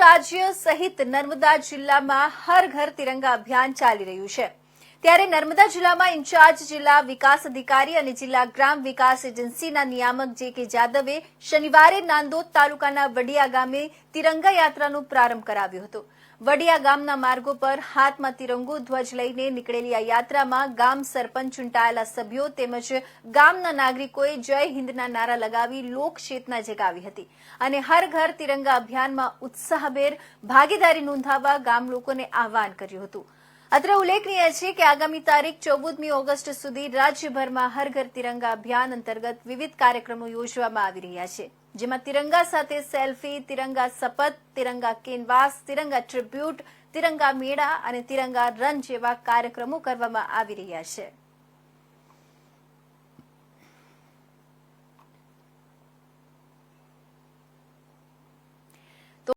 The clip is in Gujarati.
રાજ્ય સહિત નર્મદા જિલ્લામાં હર ઘર તિરંગા અભિયાન ચાલી રહ્યું છે. ત્યારે નર્મદા જિલ્લામાં ઇન્ચાર્જ જિલ્લા વિકાસ અધિકારી અને જિલ્લા ગ્રામ વિકાસ એજન્સીના નિયામક જે કે જાદવે શનિવારે નાંદોદ તાલુકાના વડિયા ગામે તિરંગા યાત્રાનો પ્રારંભ કરાવ્યો હતો. વડિયા ગામના માર્ગો પર હાથમાં તિરંગો, ધ્વજ લઈને નીકળેલી આ યાત્રામાં ગામ સરપંચ ચૂંટાયેલા સભ્યો તેમજ ગામના નાગરિકોએ જય હિન્દના નારા લગાવી લોકચેતના જગાવી હતી. અને હર ઘર તિરંગા અભિયાનમાં ઉત્સાહભેર ભાગીદારી નોંધાવવા ગામ લોકોને આહવાન કર્યું હતું. અત્રે ઉલ્લેખનીય છે કે આગામી તારીખ ચૌદમી ઓગસ્ટ સુધી રાજ્યભરમાં હર ઘર તિરંગા અભિયાન અંતર્ગત વિવિધ કાર્યક્રમો યોજવામાં આવી રહ્યા છે. જેમાં તિરંગા સાથે સેલ્ફી, તિરંગા શપથ, તિરંગા કેનવાસ, તિરંગા ટ્રિબ્યુટ, તિરંગા મેળા અને તિરંગા રન જેવા કાર્યક્રમો કરવામાં આવી રહ્યા છે.